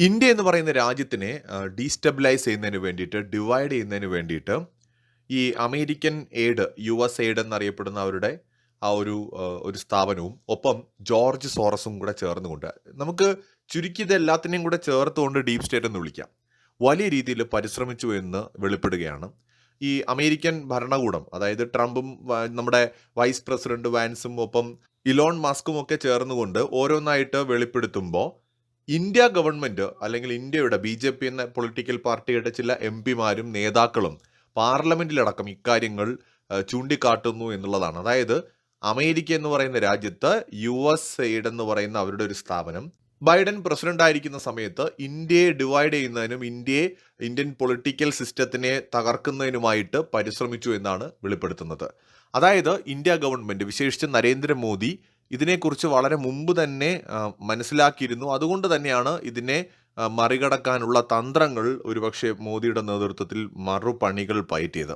India എന്ന് പറയുന്ന രാജ്യത്തിനെ destabilise ചെയ്യുന്നതിന് വേണ്ടിയിട്ട് ഡിവൈഡ് ചെയ്യുന്നതിന് വേണ്ടിയിട്ട് ഈ American aid U S aid എന്നറിയപ്പെടുന്ന അവരുടെ ആ ഒരു ഒരു സ്ഥാപനവും ഒപ്പം ജോർജ് സോറസും കൂടെ ചേർന്നുകൊണ്ട് നമുക്ക് ചുരുക്കി ഇത് എല്ലാത്തിനെയും കൂടെ ചേർത്തുകൊണ്ട് ഡീപ് സ്റ്റേറ്റ് എന്ന് വിളിക്കാം. വലിയ രീതിയിൽ പരിശ്രമിച്ചു എന്ന് വെളിപ്പെടുകയാണ്. ഈ അമേരിക്കൻ ഭരണകൂടം അതായത് ട്രംപും നമ്മുടെ വൈസ് പ്രസിഡന്റ് വാൻസും ഒപ്പം ഇലോൺ മാസ്കും ഒക്കെ ചേർന്നുകൊണ്ട് ഓരോന്നായിട്ട് വെളിപ്പെടുത്തുമ്പോൾ ഇന്ത്യ ഗവൺമെന്റ് അല്ലെങ്കിൽ ഇന്ത്യയുടെ ബി ജെ പി എന്ന പൊളിറ്റിക്കൽ പാർട്ടിയുടെ ചില എം പിമാരും നേതാക്കളും പാർലമെന്റിലടക്കം ഇക്കാര്യങ്ങൾ ചൂണ്ടിക്കാട്ടുന്നു എന്നുള്ളതാണ്. അതായത് അമേരിക്ക എന്ന് പറയുന്ന രാജ്യത്ത് യു എസ് എയ്ഡ് എന്ന് പറയുന്ന അവരുടെ ഒരു സ്ഥാപനം. ബൈഡൻ പ്രസിഡന്റ് ആയിരിക്കുന്ന സമയത്ത് ഇന്ത്യയെ ഡിവൈഡ് ചെയ്യുന്നതിനും ഇന്ത്യയെ ഇന്ത്യൻ പൊളിറ്റിക്കൽ സിസ്റ്റത്തിനെ തകർക്കുന്നതിനുമായിട്ട് പരിശ്രമിച്ചു എന്നാണ് വെളിപ്പെടുത്തുന്നത്. അതായത് ഇന്ത്യ ഗവൺമെന്റ് വിശേഷിച്ച് നരേന്ദ്രമോദി ഇതിനെക്കുറിച്ച് വളരെ മുമ്പ് തന്നെ മനസ്സിലാക്കിയിരുന്നു. അതുകൊണ്ട് തന്നെയാണ് ഇതിനെ മറികടക്കാനുള്ള തന്ത്രങ്ങൾ ഒരുപക്ഷെ മോദിയുടെ നേതൃത്വത്തിൽ മറുപണികൾ പയറ്റിയത്.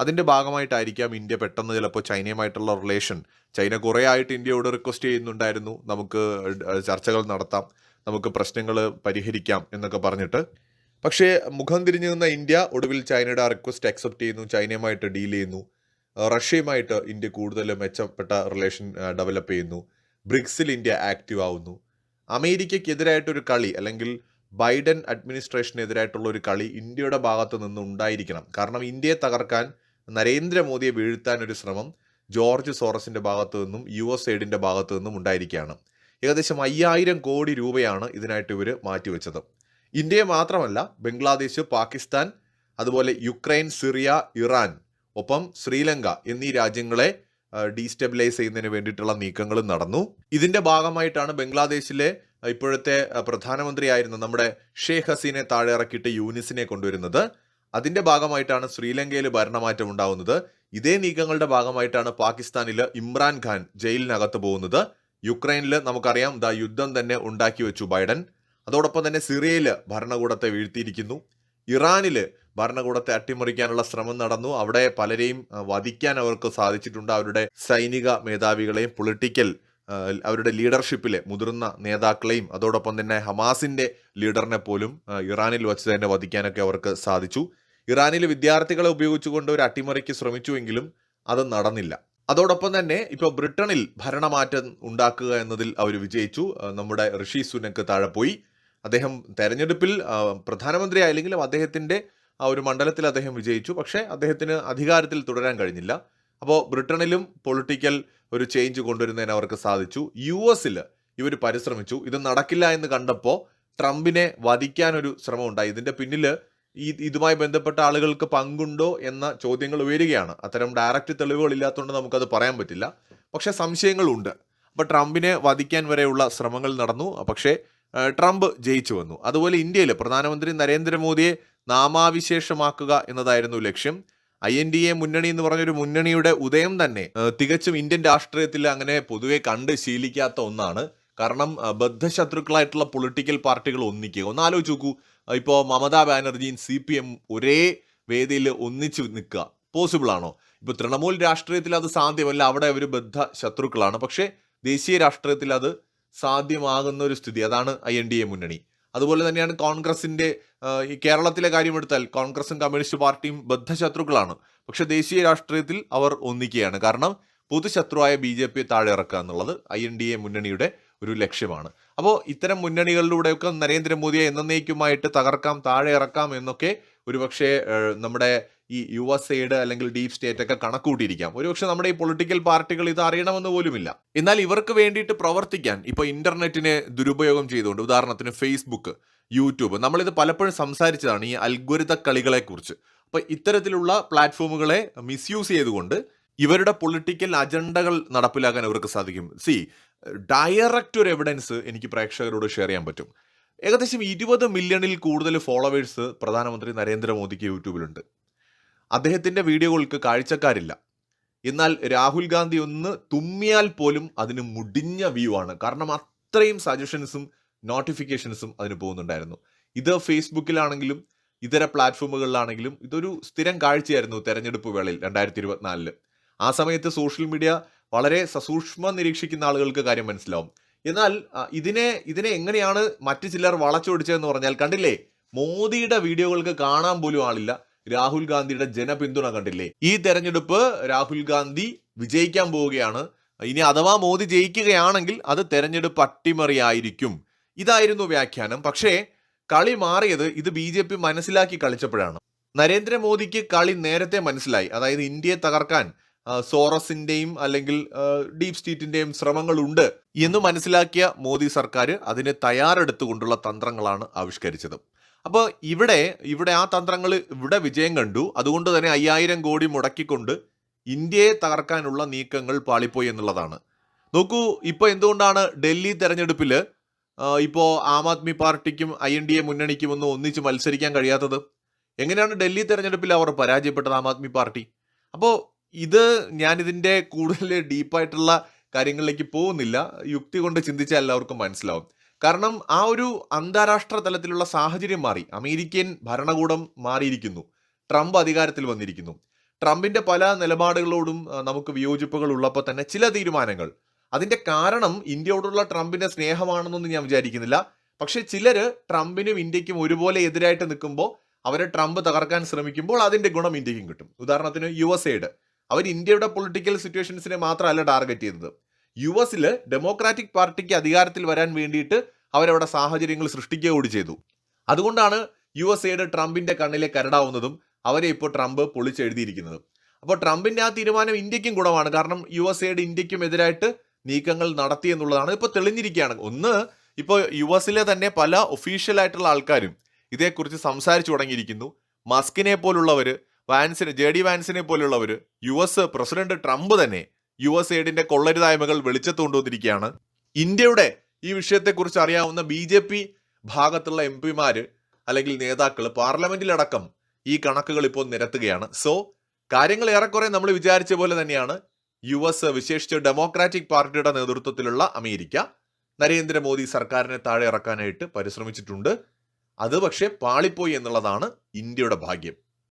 അതിന്റെ ഭാഗമായിട്ടായിരിക്കാം ഇന്ത്യ പെട്ടെന്ന് ചിലപ്പോൾ ചൈനയുമായിട്ടുള്ള റിലേഷൻ ചൈന കുറേ ആയിട്ട് ഇന്ത്യയോട് റിക്വസ്റ്റ് ചെയ്യുന്നുണ്ടായിരുന്നു. നമുക്ക് ചർച്ചകൾ നടത്താം. നമുക്ക് പ്രശ്നങ്ങൾ പരിഹരിക്കാം എന്നൊക്കെ പറഞ്ഞിട്ട്. പക്ഷേ മുഖം തിരിഞ്ഞു നിന്ന ഇന്ത്യ ഒടുവിൽ ചൈനയുടെ ആ റിക്വസ്റ്റ് അക്സെപ്റ്റ് ചെയ്യുന്നു. ചൈനയുമായിട്ട് ഡീൽ ചെയ്യുന്നു. റഷ്യയുമായിട്ട് ഇന്ത്യ കൂടുതൽ മെച്ചപ്പെട്ട റിലേഷൻ ഡെവലപ്പ് ചെയ്യുന്നു. ബ്രിക്സിൽ ഇന്ത്യ ആക്റ്റീവ് ആവുന്നു. അമേരിക്കയ്ക്കെതിരായിട്ടൊരു കളി അല്ലെങ്കിൽ ബൈഡൻ അഡ്മിനിസ്ട്രേഷനെതിരായിട്ടുള്ള ഒരു കളി ഇന്ത്യയുടെ ഭാഗത്തു നിന്ന് ഉണ്ടായിരിക്കണം. കാരണം ഇന്ത്യയെ തകർക്കാൻ നരേന്ദ്രമോദിയെ വീഴ്ത്താൻ ഒരു ശ്രമം ജോർജ് സോറസിന്റെ ഭാഗത്തു നിന്നും യു എസ് എയ്ഡിന്റെ ഭാഗത്തു നിന്നും ഉണ്ടായിരിക്കുകയാണ്. ഏകദേശം അയ്യായിരം കോടി രൂപയാണ് ഇതിനായിട്ട് ഇവർ മാറ്റിവെച്ചത്. ഇന്ത്യയെ മാത്രമല്ല ബംഗ്ലാദേശ് പാകിസ്ഥാൻ അതുപോലെ യുക്രൈൻ സിറിയ ഇറാൻ ഒപ്പം ശ്രീലങ്ക എന്നീ രാജ്യങ്ങളെ ഡീസ്റ്റെബിലൈസ് ചെയ്യുന്നതിന് വേണ്ടിയിട്ടുള്ള നീക്കങ്ങളും നടന്നു. ഇതിന്റെ ഭാഗമായിട്ടാണ് ബംഗ്ലാദേശിലെ ഇപ്പോഴത്തെ പ്രധാനമന്ത്രിയായിരുന്ന നമ്മുടെ ഷേഖ് ഹസീനെ താഴെ ഇറക്കിയിട്ട് യൂനിസിനെ കൊണ്ടുവരുന്നത്. അതിന്റെ ഭാഗമായിട്ടാണ് ശ്രീലങ്കയിൽ ഭരണമാറ്റം ഉണ്ടാവുന്നത്. ഇതേ നീക്കങ്ങളുടെ ഭാഗമായിട്ടാണ് പാകിസ്ഥാനിൽ ഇമ്രാൻ ഖാൻ ജയിലിനകത്ത് പോകുന്നത്. യുക്രൈനിൽ നമുക്കറിയാം ദ യുദ്ധം തന്നെ ഉണ്ടാക്കി വെച്ചു ബൈഡൻ. അതോടൊപ്പം തന്നെ സിറിയയിൽ ഭരണകൂടത്തെ വീഴ്ത്തിയിരിക്കുന്നു. ഇറാനിൽ ഭരണകൂടത്തെ അട്ടിമറിക്കാനുള്ള ശ്രമം നടന്നു. അവിടെ പലരെയും വധിക്കാൻ അവർക്ക് സാധിച്ചിട്ടുണ്ട്. അവരുടെ സൈനിക മേധാവികളെയും പൊളിറ്റിക്കൽ അവരുടെ ലീഡർഷിപ്പിലെ മുതിർന്ന നേതാക്കളെയും അതോടൊപ്പം തന്നെ ഹമാസിന്റെ ലീഡറിനെ പോലും ഇറാനിൽ വച്ച് തന്നെ വധിക്കാനൊക്കെ അവർക്ക് സാധിച്ചു. ഇറാനിലെ വിദ്യാർത്ഥികളെ ഉപയോഗിച്ചുകൊണ്ട് ഒരു അട്ടിമറിക്ക് ശ്രമിച്ചുവെങ്കിലും അത് നടന്നില്ല. അതോടൊപ്പം തന്നെ ഇപ്പോൾ ബ്രിട്ടനിൽ ഭരണമാറ്റം ഉണ്ടാക്കുക എന്നതിൽ അവർ വിജയിച്ചു. നമ്മുടെ ഋഷി സുനക്ക് താഴെ പോയി. അദ്ദേഹം തെരഞ്ഞെടുപ്പിൽ പ്രധാനമന്ത്രി ആയില്ലെങ്കിലും അദ്ദേഹത്തിന്റെ ആ ഒരു മണ്ഡലത്തിൽ അദ്ദേഹം വിജയിച്ചു. പക്ഷേ അദ്ദേഹത്തിന് അധികാരത്തിൽ തുടരാൻ കഴിഞ്ഞില്ല. അപ്പോൾ ബ്രിട്ടനിലും പൊളിറ്റിക്കൽ ഒരു ചേഞ്ച് കൊണ്ടുവരുന്നതിന് അവർക്ക് സാധിച്ചു. യു എസിൽ ഇവർ പരിശ്രമിച്ചു. ഇത് നടക്കില്ല എന്ന് കണ്ടപ്പോൾ ട്രംപിനെ വധിക്കാനൊരു ശ്രമം ഉണ്ടായി ഇതിന്റെ പിന്നിൽ ഈ ഇതുമായി ബന്ധപ്പെട്ട ആളുകൾക്ക് പങ്കുണ്ടോ എന്ന ചോദ്യങ്ങൾ ഉയരുകയാണ്. അത്തരം ഡയറക്റ്റ് തെളിവുകൾ ഇല്ലാത്തതുകൊണ്ട് നമുക്കത് പറയാൻ പറ്റില്ല. പക്ഷേ സംശയങ്ങളുണ്ട്. അപ്പോൾ ട്രംപിനെ വധിക്കാൻ വരെയുള്ള ശ്രമങ്ങൾ നടന്നു. പക്ഷേ ട്രംപ് ജയിച്ചു വന്നു. അതുപോലെ ഇന്ത്യയിൽ പ്രധാനമന്ത്രി നരേന്ദ്രമോദിയെ നാമാവിശേഷമാക്കുക എന്നതായിരുന്നു ലക്ഷ്യം. ഐ എൻ ഡി എ മുന്നണി എന്ന് പറഞ്ഞൊരു മുന്നണിയുടെ ഉദയം തന്നെ തികച്ചും ഇന്ത്യൻ രാഷ്ട്രീയത്തിൽ അങ്ങനെ പൊതുവെ കണ്ട് ശീലിക്കാത്ത ഒന്നാണ്. കാരണം ബദ്ധശത്രുക്കളായിട്ടുള്ള പൊളിറ്റിക്കൽ പാർട്ടികൾ ഒന്നിക്കുക. ഒന്ന് ആലോചിച്ച് നോക്കൂ ഇപ്പോൾ മമതാ ബാനർജിയും സി പി എം ഒരേ വേദിയിൽ ഒന്നിച്ച് നിൽക്കുക. പോസിബിൾ ആണോ? ഇപ്പോൾ തൃണമൂൽ രാഷ്ട്രീയത്തിൽ അത് സാധ്യമല്ല. അവിടെ അവർ ബദ്ധ ശത്രുക്കളാണ് പക്ഷേ ദേശീയ രാഷ്ട്രീയത്തിൽ അത് സാധ്യമാകുന്ന ഒരു സ്ഥിതി. അതാണ് ഐ എൻ ഡി എ മുന്നണി. അതുപോലെ തന്നെയാണ് കോൺഗ്രസിന്റെ ഈ കേരളത്തിലെ കാര്യം എടുത്താൽ കോൺഗ്രസും കമ്മ്യൂണിസ്റ്റ് പാർട്ടിയും ബദ്ധശത്രുക്കളാണ്. പക്ഷെ ദേശീയ രാഷ്ട്രീയത്തിൽ അവർ ഒന്നിക്കുകയാണ്. കാരണം പൊതുശത്രുവായ ബി ജെ പിയെ താഴെ ഇറക്കുക എന്നുള്ളത് ഐ എൻ ഡി എ മുന്നണിയുടെ ഒരു ലക്ഷ്യമാണ്. അപ്പോൾ ഇത്തരം മുന്നണികളിലൂടെയൊക്കെ നരേന്ദ്രമോദിയെ എന്നേക്കുമായിട്ട് തകർക്കാം താഴെ ഇറക്കാം എന്നൊക്കെ ഒരുപക്ഷെ നമ്മുടെ ഈ യു എസ് എയുടെ അല്ലെങ്കിൽ ഡീപ് സ്റ്റേറ്റ് ഒക്കെ കണക്കൂട്ടിയിരിക്കാം. ഒരുപക്ഷെ നമ്മുടെ ഈ പൊളിറ്റിക്കൽ പാർട്ടികൾ ഇത് അറിയണമെന്ന് പോലുമില്ല. എന്നാൽ ഇവർക്ക് വേണ്ടിയിട്ട് പ്രവർത്തിക്കാൻ ഇപ്പൊ ഇന്റർനെറ്റിനെ ദുരുപയോഗം ചെയ്തുകൊണ്ട് ഉദാഹരണത്തിന് ഫേസ്ബുക്ക് യൂട്യൂബ് നമ്മളിത് പലപ്പോഴും സംസാരിച്ചതാണ് ഈ അൽഗോരിത കളികളെക്കുറിച്ച്. അപ്പൊ ഇത്തരത്തിലുള്ള പ്ലാറ്റ്ഫോമുകളെ മിസ്യൂസ് ചെയ്തുകൊണ്ട് ഇവരുടെ പൊളിറ്റിക്കൽ അജണ്ടകൾ നടപ്പിലാക്കാൻ ഇവർക്ക് സാധിക്കും. സി ഡയറക്റ്റ് ഒരു എവിഡൻസ് എനിക്ക് പ്രേക്ഷകരോട് ഷെയർ ചെയ്യാൻ പറ്റും. ഏകദേശം ഇരുപത് മില്യണിൽ കൂടുതൽ ഫോളോവേഴ്സ് പ്രധാനമന്ത്രി നരേന്ദ്രമോദിക്ക് യൂട്യൂബിലുണ്ട്. അദ്ദേഹത്തിന്റെ വീഡിയോകൾക്ക് കാഴ്ചക്കാരില്ല. എന്നാൽ രാഹുൽ ഗാന്ധി ഒന്ന് തുമ്മിയാൽ പോലും അതിന് മുടിഞ്ഞ വ്യൂ ആണ്. കാരണം അത്രയും സജഷൻസും നോട്ടിഫിക്കേഷൻസും അതിന് പോകുന്നുണ്ടായിരുന്നു. ഇത് ഫേസ്ബുക്കിലാണെങ്കിലും ഇതര പ്ലാറ്റ്ഫോമുകളിലാണെങ്കിലും ഇതൊരു സ്ഥിരം കാഴ്ചയായിരുന്നു തെരഞ്ഞെടുപ്പ് വേളയിൽ രണ്ടായിരത്തി ഇരുപത്തിനാലിൽ ആ സമയത്ത് സോഷ്യൽ മീഡിയ വളരെ സസൂക്ഷ്മം നിരീക്ഷിക്കുന്ന ആളുകൾക്ക് കാര്യം മനസ്സിലാവും. എന്നാൽ ഇതിനെ ഇതിനെ എങ്ങനെയാണ് മറ്റു ചിലർ വളച്ചൊടിച്ചതെന്ന് പറഞ്ഞാൽ കണ്ടില്ലേ? മോദിയുടെ വീഡിയോകൾക്ക് കാണാൻ പോലും ആളില്ല. രാഹുൽ ഗാന്ധിയുടെ ജനപിന്തുണ കണ്ടില്ലേ? ഈ തെരഞ്ഞെടുപ്പ് രാഹുൽ ഗാന്ധി വിജയിക്കാൻ പോവുകയാണ്. ഇനി അഥവാ മോദി ജയിക്കുകയാണെങ്കിൽ അത് തെരഞ്ഞെടുപ്പ് അട്ടിമറിയായിരിക്കും. ഇതായിരുന്നു വ്യാഖ്യാനം. പക്ഷേ കളി മാറിയത് ഇത് ബി ജെ പി മനസ്സിലാക്കി കളിച്ചപ്പോഴാണ്. നരേന്ദ്രമോദിക്ക് കളി നേരത്തെ മനസ്സിലായി. അതായത് ഇന്ത്യയെ തകർക്കാൻ സോറസിന്റെയും അല്ലെങ്കിൽ ഡീപ് സ്റ്റേറ്റിന്റെയും ശ്രമങ്ങളുണ്ട് എന്ന് മനസ്സിലാക്കിയ മോദി സർക്കാർ അതിനെ തയ്യാറെടുത്തുകൊണ്ടുള്ള തന്ത്രങ്ങളാണ് ആവിഷ്കരിച്ചത്. അപ്പോൾ ഇവിടെ ഇവിടെ ആ തന്ത്രങ്ങൾ ഇവിടെ വിജയം കണ്ടു. അതുകൊണ്ട് തന്നെ അയ്യായിരം കോടി മുടക്കിക്കൊണ്ട് ഇന്ത്യയെ തകർക്കാനുള്ള നീക്കങ്ങൾ പാളിപ്പോയി എന്നുള്ളതാണ്. നോക്കൂ ഇപ്പോൾ എന്തുകൊണ്ടാണ് ഡൽഹി തെരഞ്ഞെടുപ്പിൽ ഇപ്പോൾ ആം ആദ്മി പാർട്ടിക്കും ഐ എൻ ഡി എ മുന്നണിക്കും ഒന്നും ഒന്നിച്ച് മത്സരിക്കാൻ കഴിയാത്തത്? എങ്ങനെയാണ് ഡൽഹി തെരഞ്ഞെടുപ്പിൽ അവർ പരാജയപ്പെട്ടത് ആം ആദ്മി പാർട്ടി? അപ്പോൾ ഇത് ഞാനിതിന്റെ കൂടുതൽ ഡീപ്പായിട്ടുള്ള കാര്യങ്ങളിലേക്ക് പോകുന്നില്ല. യുക്തി കൊണ്ട് ചിന്തിച്ചാൽ എല്ലാവർക്കും മനസ്സിലാവും. കാരണം ആ ഒരു അന്താരാഷ്ട്ര തലത്തിലുള്ള സാഹചര്യം മാറി. അമേരിക്കൻ ഭരണകൂടം മാറിയിരിക്കുന്നു. ട്രംപ് അധികാരത്തിൽ വന്നിരിക്കുന്നു. ട്രംപിന്റെ പല നിലപാടുകളോടും നമുക്ക് വിയോജിപ്പുകൾ ഉള്ളപ്പോൾ തന്നെ ചില തീരുമാനങ്ങൾ. അതിന്റെ കാരണം ഇന്ത്യയോടുള്ള ട്രംപിന്റെ സ്നേഹമാണെന്നൊന്നും ഞാൻ വിചാരിക്കുന്നില്ല. പക്ഷെ ചിലര് ട്രംപിനും ഇന്ത്യക്കും ഒരുപോലെ എതിരായിട്ട് നിൽക്കുമ്പോൾ അവരെ ട്രംപ് തകർക്കാൻ ശ്രമിക്കുമ്പോൾ അതിന്റെ ഗുണം ഇന്ത്യക്കും കിട്ടും. ഉദാഹരണത്തിന് യു എസ് എയുടെ അവർ ഇന്ത്യയുടെ പൊളിറ്റിക്കൽ സിറ്റുവേഷൻസിനെ മാത്രമല്ല ടാർഗറ്റ് ചെയ്തത് യു എസിൽ ഡെമോക്രാറ്റിക് പാർട്ടിക്ക് അധികാരത്തിൽ വരാൻ വേണ്ടിയിട്ട് അവരവിടെ സാഹചര്യങ്ങൾ സൃഷ്ടിക്കുക കൂടി ചെയ്തു. അതുകൊണ്ടാണ് യു എസ് എയുടെ ട്രംപിന്റെ കണ്ണിലെ കരടാവുന്നതും അവരെ ഇപ്പോൾ ട്രംപ് പൊളിച്ചെഴുതിയിരിക്കുന്നത്. അപ്പോൾ ട്രംപിന്റെ ആ തീരുമാനം ഇന്ത്യക്കും ഗുണമാണ്. കാരണം യു എസ് എയുടെ ഇന്ത്യക്കും എതിരായിട്ട് നീക്കങ്ങൾ നടത്തി എന്നുള്ളതാണ് ഇപ്പോൾ തെളിഞ്ഞിരിക്കുകയാണ്. ഒന്ന് ഇപ്പോൾ യു എസിലെ തന്നെ പല ഒഫീഷ്യൽ ആയിട്ടുള്ള ആൾക്കാരും ഇതേക്കുറിച്ച് സംസാരിച്ചു തുടങ്ങിയിരിക്കുന്നു. മസ്കിനെ പോലുള്ളവർ വാൻസിനെ ജെ ഡി വാൻസിനെ പോലുള്ളവർ യു എസ് പ്രസിഡന്റ് ട്രംപ് തന്നെ യു എസ് എയ്ഡിന്റെ കൊള്ളരുതായ്മകൾ വെളിച്ചത്ത് കൊണ്ടുവന്നിരിക്കുകയാണ് ഇന്ത്യയുടെ ഈ വിഷയത്തെക്കുറിച്ച് അറിയാവുന്ന ബി ജെ പി ഭാഗത്തുള്ള എം പിമാര് അല്ലെങ്കിൽ നേതാക്കൾ പാർലമെന്റിലടക്കം ഈ കണക്കുകൾ ഇപ്പോൾ നിരത്തുകയാണ്. സോ കാര്യങ്ങൾ ഏറെക്കുറെ നമ്മൾ വിചാരിച്ച പോലെ തന്നെയാണ് യു എസ് വിശേഷിച്ച് ഡെമോക്രാറ്റിക് പാർട്ടിയുടെ നേതൃത്വത്തിലുള്ള അമേരിക്ക. നരേന്ദ്രമോദി സർക്കാരിനെ താഴെ ഇറക്കാനായിട്ട് പരിശ്രമിച്ചിട്ടുണ്ട്. അത് പക്ഷേ പാളിപ്പോയി എന്നുള്ളതാണ് ഇന്ത്യയുടെ ഭാഗ്യം.